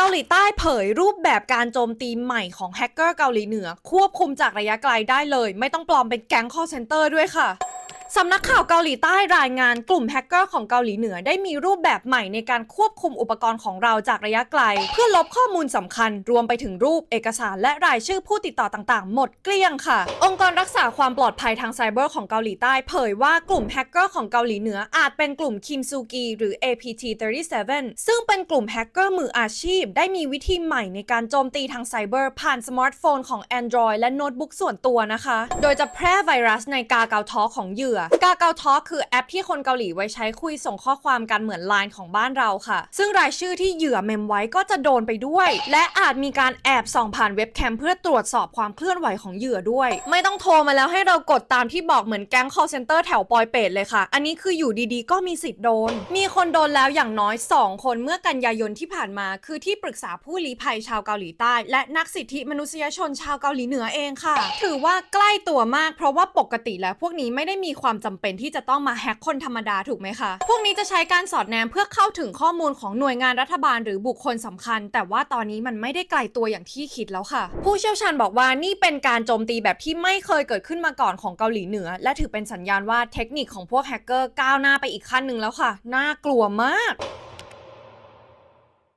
เกาหลีใต้เผยรูปแบบการโจมตีใหม่ของแฮกเกอร์เกาหลีเหนือ ควบคุมจากระยะไกลได้เลย ไม่ต้องปลอมเป็นแก๊งคอเซนเตอร์ด้วยค่ะ สำนักข่าวเกาหลีใต้รายงานกลุ่มแฮกเกอร์ของเกาหลีเหนือได้มีรูปแบบใหม่ในการควบคุมอุปกรณ์ของเราจากระยะไกล เพื่อลบข้อมูลสำคัญ รวมไปถึงรูปเอกสารและรายชื่อผู้ติดต่อต่างๆ หมดเกลี้ยงค่ะ องค์กรรักษาความปลอดภัยทางไซเบอร์ของเกาหลีใต้เผยว่ากลุ่มแฮกเกอร์ของเกาหลีเหนืออาจเป็นกลุ่มคิมซูกีหรือ APT37 ซึ่งเป็นกลุ่มแฮกเกอร์มืออาชีพ ได้มีวิธีใหม่ในการโจมตีทางไซเบอร์ผ่านสมาร์ทโฟนของ Android และโน้ตบุ๊กส่วนตัวนะคะ โดยจะแพร่ไวรัสในกาเกาทอของเหยื่อกาเกาทอคือแอปที่คนเกาหลีไว้ใช้คุยส่งข้อความกันเหมือนไลน์ของบ้านเราค่ะ ซึ่งรายชื่อที่เหยื่อเมมไว้ก็จะโดนไปด้วย และอาจมีการแอบส่องผ่านเว็บแคมเพื่อตรวจสอบความเคลื่อนไหวของเหยื่อด้วย ไม่ต้องโทรมาแล้วให้เรากดตามที่บอกเหมือนแก๊ง call center แถวปอยเปตเลยค่ะ อันนี้คืออยู่ดีๆ ก็มีสิทธิ์โดน มีคนโดนแล้วอย่างน้อย 2 คนเมื่อกันยายนที่ผ่านมา คือที่ปรึกษาผู้ลี้ภัยชาวเกาหลีใต้ และนักสิทธิมนุษยชนชาวเกาหลีเหนือเองค่ะ ถือว่าใกล้ตัวมากเพราะว่าปกติแล้วพวกนี้ไม่ได้มีความความจำเป็นที่จะต้องมาแฮกคนธรรมดาถูกไหมคะ พวกนี้จะใช้การสอดแนมเพื่อเข้าถึงข้อมูลของหน่วยงานรัฐบาลหรือบุคคลสำคัญ แต่ว่าตอนนี้มันไม่ได้ไกลตัวอย่างที่คิดแล้วค่ะ ผู้เชี่ยวชาญบอกว่านี่เป็นการโจมตีแบบที่ไม่เคยเกิดขึ้นมาก่อนของเกาหลีเหนือ และถือเป็นสัญญาณว่าเทคนิคของพวกแฮกเกอร์ก้าวหน้าไปอีกขั้นหนึ่งแล้วค่ะ น่ากลัวมาก